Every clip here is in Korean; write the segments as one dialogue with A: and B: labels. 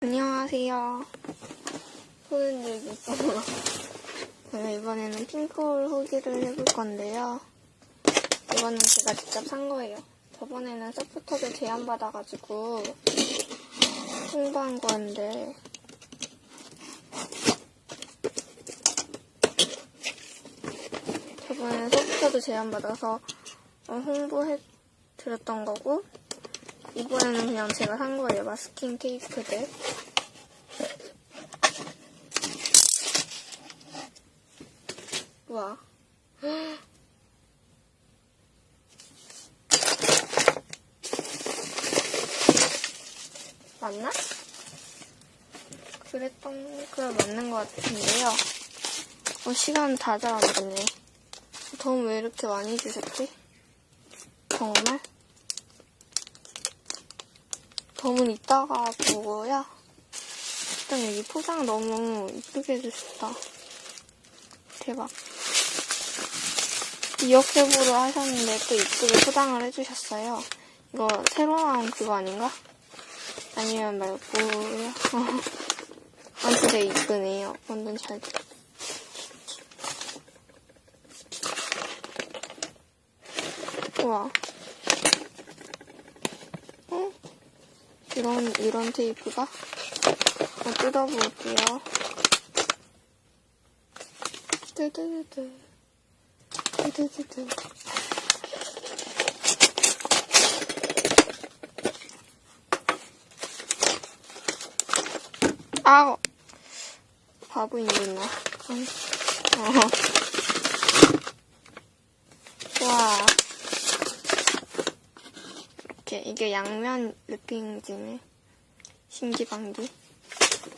A: 안녕하세요. 소은들기고 제가 이번에는 핑크홀 후기를 해볼 건데요. 이거는 제가 직접 산 거예요. 저번에는 서포터를 제안받아가지고 홍보한 건데 저번에는 서포터도 제안받아서 어, 홍보해 드렸던 거고 이번에는 그냥 제가 산 거예요. 마스킹 테이프들. 와. 맞나? 그랬던, 그래, 맞는 것 같은데요. 어, 시간 다 됐네. 돈왜 이렇게 많이 주셨지? 정말? 덤은 이따가 보고요. 일단 여기 포장 너무 이쁘게 해주셨다. 대박. 이어캡으로 하셨는데 또 이쁘게 포장을 해주셨어요. 이거 새로 나온 그거 아닌가? 아니면 말고요. 아무튼 이쁘네요. 완전 잘 돼. 우와. 이런, 이런 테이프가? 어, 뜯어볼게요. 뜨뜨뜨뜨. 뜨뜨뜨뜨. 아우! 바보인데, 나. 아니. 어허. 와. 이게 양면 랩핑지네. 신기방기.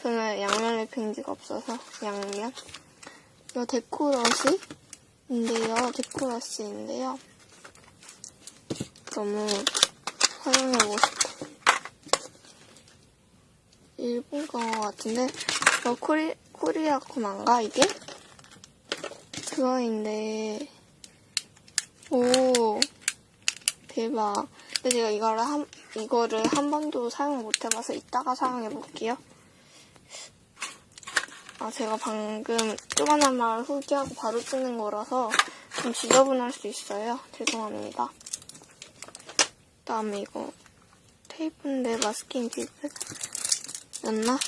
A: 저는 양면 랩핑지가 없어서, 양면. 이거 데코러시인데요. 데코러시인데요. 너무 사용해보고 싶어. 일본 거 같은데, 이거 코리, 코리아 코만가, 이게? 그거인데, 오, 대박. 근데 제가 이거를 한, 이거를 한 번도 사용 못 해봐서 이따가 사용해 볼게요. 아, 제가 방금 조그만 말 후기하고 바로 찍는 거라서 좀 지저분할 수 있어요. 죄송합니다. 다음에 이거 테이프인데 마스킹 테이프 였나?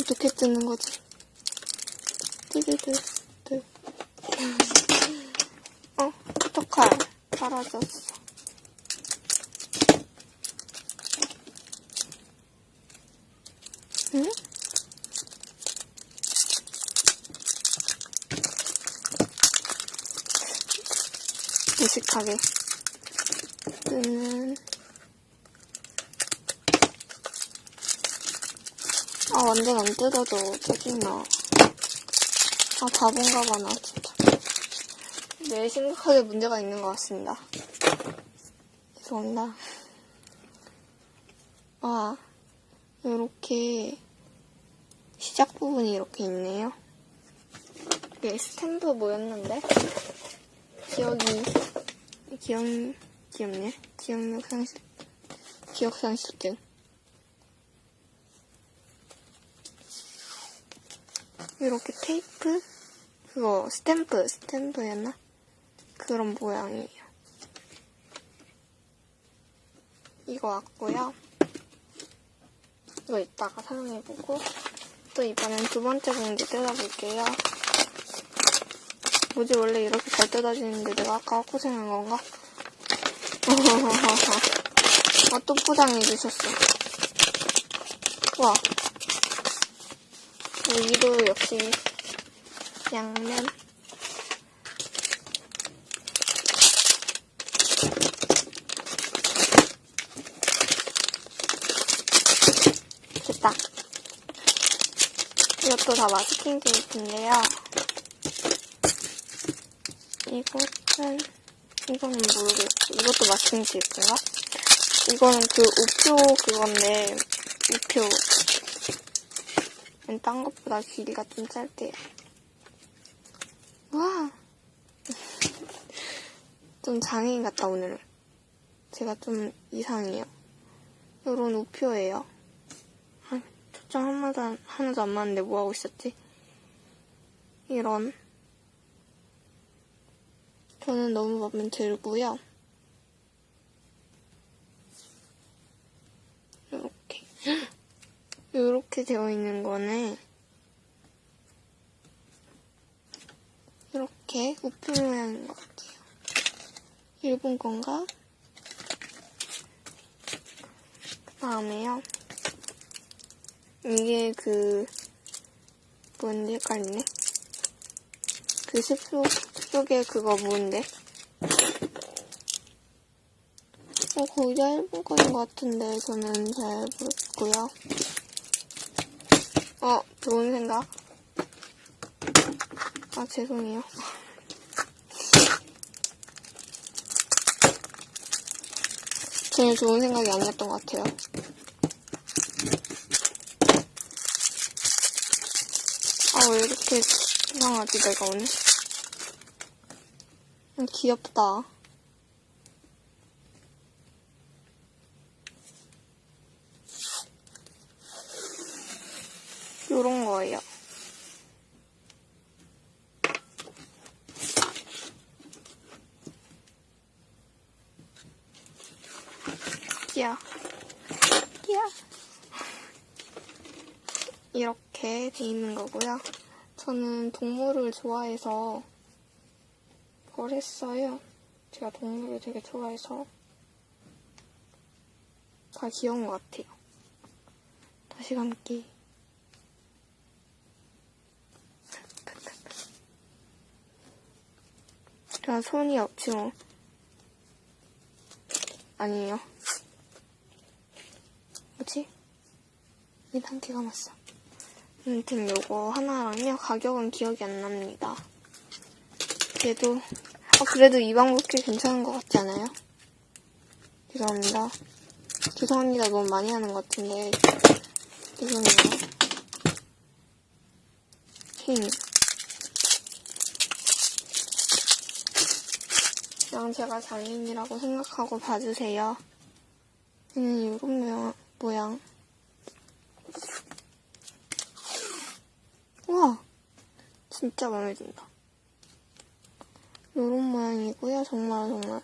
A: 어떻게 뜯는 거지? 뜨. 어, 포토칼 사라졌어. 응? 무식하게. 뜨는 아 완전 안 뜯어져 짜증나 아 바본가 봐나 진짜. 네 심각하게 문제가 있는 것 같습니다. 죄송합니다. 와 이렇게 시작 부분이 이렇게 있네요. 이게 스탬프 뭐였는데 기억이 기억 귀엽네 기억력 상실 기억 상실증. 이렇게 테이프? 그거 스탬프 스탬프였나? 그런 모양이에요. 이거 왔고요. 이거 이따가 사용해보고 또 이번엔 두 번째 봉지 뜯어볼게요 뭐지 원래 이렇게 잘 뜯어지는데 내가 아까 고생한 건가? 아, 또 포장해 주셨어. 와. 여기도 역시 양면. 됐다. 이것도 다 마스킹 테이프인데요. 이것은 이거는 모르겠고 이것도 마스킹 테이프인가? 이거는 그 우표 그건데 우표 딴 것보다 길이가 좀 짧대요. 와! 좀 장애인 같다 오늘은. 제가 좀 이상해요. 요런 우표예요. 아, 하나도, 안- 하나도 안 맞는데 뭐 하고 있었지? 이런. 저는 너무 마음에 들고요. 이렇게. 이렇게 되어 있는 거는 이렇게 우표 모양인 것 같아요. 일본 건가? 그 다음에요. 이게 그, 뭔지 헷갈리네. 그 숲속, 숲속에 그거 뭔데? 어, 다 일본 거인 것 같은데, 저는 잘 모르겠고요. 어, 좋은 생각. 아, 죄송해요. 전혀 좋은 생각이 아니었던 것 같아요. 아, 왜 이렇게 이상하지, 내가 오늘? 음, 귀엽다. 요런 거예요. 끼야. 끼야. 이렇게 돼 있는 거고요. 저는 동물을 좋아해서 뭘 했어요. 제가 동물을 되게 좋아해서 다 귀여운 것 같아요. 다시 감기. 제가 손이 없지만 아니에요. 뭐지? 이 단계 감았어. 아무튼 요거 하나랑요. 가격은 기억이 안 납니다. 그래도 아, 그래도 이 방법 꽤 괜찮은 것 같지 않아요? 죄송합니다. 죄송합니다. 너무 많이 하는 것 같은데 죄송해요. 힘. 그냥 제가 장인이라고 생각하고 봐주세요. 얘는 이런 모양, 모양. 우와! 진짜 마음에 든다. 요런 모양이고요. 정말 정말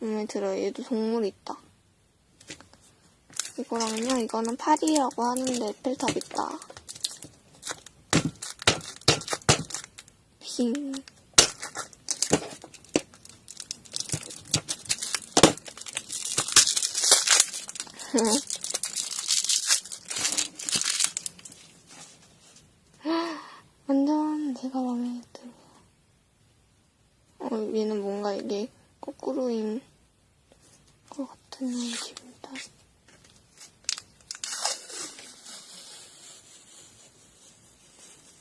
A: 마음에 들어요. 얘도 동물이 있다. 이거랑요. 이거는 파리라고 하는데 에펠탑 있다. 빙. 완전 제가 마음에 들어요. 어, 얘는 뭔가 이게 거꾸로인 것 같은 기분이다.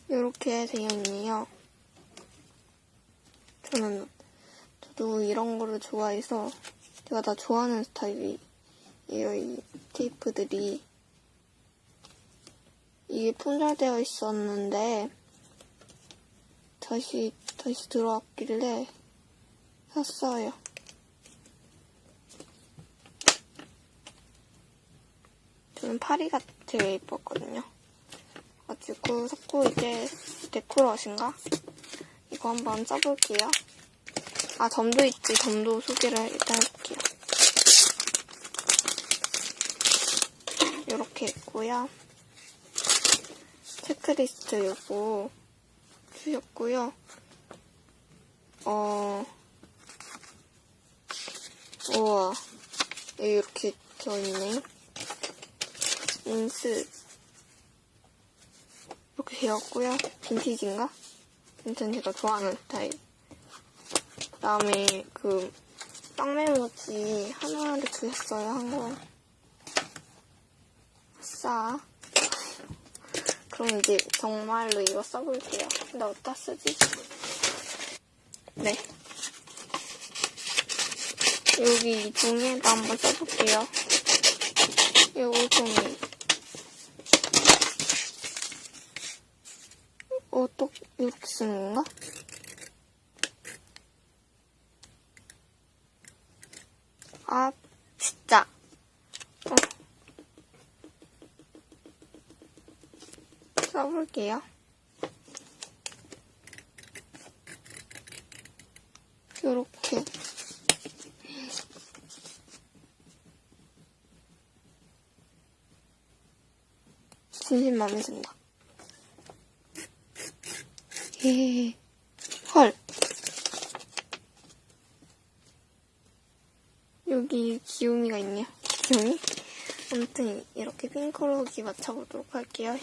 A: 이렇게 되어 있네요. 저는, 저도 이런 거를 좋아해서 제가 다 좋아하는 스타일이에요, 이 테이프들이. 이게 품절되어 있었는데, 다시, 다시 들어왔길래 샀어요. 저는 파리가 되게 예뻤거든요. 가지고 샀고 이제 데코러신가? 이거 한번 써볼게요. 아 점도 있지. 점도 소개를 일단 해볼게요. 이렇게 있고요. 체크리스트 요거 주셨고요. 어, 우와, 이렇게 되어있네. 인스, 이렇게 되었고요. 빈티지인가? 아무튼 제가 좋아하는 스타일. 그 다음에 그, 빵멜로지 하나를 주셨어요, 한 거. 싸. 그럼 이제 정말로 이거 써볼게요. 근데 어디다 쓰지? 네. 여기 이 종이에다 한번 써볼게요. 요거 종이. 어, 또 이렇게 쓰는 건가? 아, 진짜. 어. 써볼게요. 요렇게. 진심 마음에 든다. 예. 헐. 여기 귀요미가 있네요. 귀요미? 아무튼 이렇게 핑크록이 맞춰보도록 할게요.